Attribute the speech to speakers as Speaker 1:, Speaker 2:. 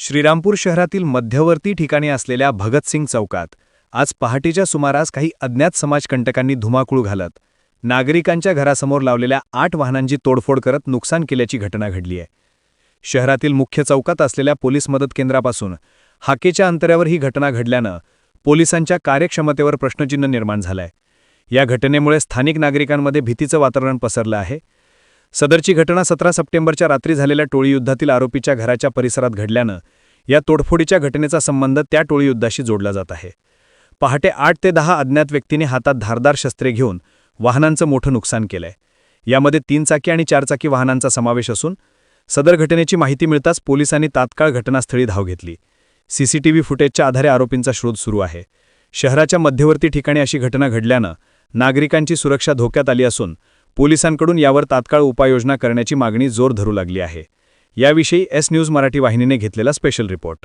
Speaker 1: श्रीरामपूर शहरातील मध्यवर्ती ठिकाणी असलेल्या भगतसिंग चौकात आज पहाटेच्या सुमारास काही अज्ञात समाजकंटकांनी धुमाकूळ घालत नागरिकांच्या घरासमोर लावलेल्या आठ वाहनांची तोडफोड करत नुकसान केल्याची घटना घडली आहे. शहरातील मुख्य चौकात असलेल्या पोलीस मदत केंद्रापासून हाकेच्या अंतरावर ही घटना घडल्यानं पोलिसांच्या कार्यक्षमतेवर प्रश्नचिन्ह निर्माण झालंय. या घटनेमुळे स्थानिक नागरिकांमध्ये भीतीचं वातावरण पसरलं आहे. सदरची घटना सतरा सप्टेंबरच्या रात्री झालेल्या टोळीयुद्धातील आरोपीच्या घराच्या परिसरात घडल्यानं या तोडफोडीच्या घटनेचा संबंध त्या टोळीयुद्धाशी जोडला जात आहे. पहाटे आठ ते दहा अज्ञात व्यक्तीने हातात धारदार शस्त्रे घेऊन वाहनांचं मोठं नुकसान केलंय. यामध्ये तीन चाकी आणि चारचाकी वाहनांचा समावेश असून सदर घटनेची माहिती मिळताच पोलिसांनी तात्काळ घटनास्थळी धाव घेतली. सीसीटीव्ही फुटेजच्या आधारे आरोपींचा शोध सुरू आहे. शहराच्या मध्यवर्ती ठिकाणी अशी घटना घडल्यानं नागरिकांची सुरक्षा धोक्यात आली असून पोलिसांकडून यावर तात्काळ उपाययोजना करण्याची मागणी जोर धरू लागली आहे. याविषयी एस न्यूज मराठी वाहिनीने घेतलेला स्पेशल रिपोर्ट.